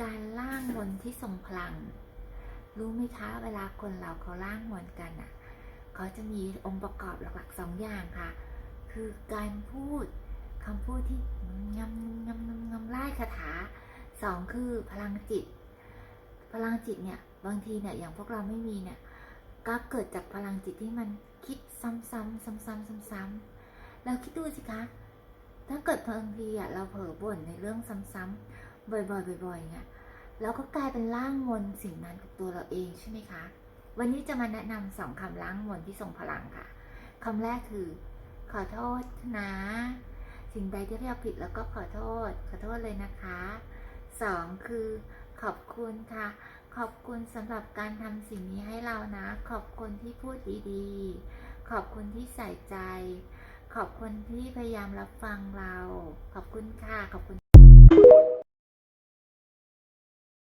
การล่างมนที่ทรงพลัง รู้ไหมคะ เวลาคนเราเขาล่างมนกันอะเขาจะมีองค์ประกอบหลักๆสองอย่างค่ะ คือการพูดคำพูดที่งำงำงำงำไล่คาถาสองคือพลังจิต พลังจิตเนี่ยบางทีเนี่ยอย่างพวกเราไม่มีเนี่ยก็เกิดจากพลังจิตที่มันคิดซ้ำๆซ้ำๆซ้ำๆเราคิดดูสิคะ ถ้าเกิดบางทีอะเราเผลอบ่นในเรื่องซ้ำๆ บ่อยๆบ่อยๆเนี่ยเราก็กลายเป็นล่างมนสิ่งนั้นกับตัวเราเองใช่ไหมคะ วันนี้จะมาแนะนำสองคำล้างมนที่ทรงพลังค่ะคำแรกคือ ขอโทษนะ สิ่งใดที่เราผิดแล้วก็ขอโทษ ขอโทษเลยนะคะสองคือขอบคุณค่ะ ขอบคุณสำหรับการทำสิ่งนี้ให้เรานะ ขอบคุณที่พูดดีๆ ขอบคุณที่ใส่ใจ ขอบคุณที่พยายามรับฟังเรา ขอบคุณค่ะ ขอบคุณ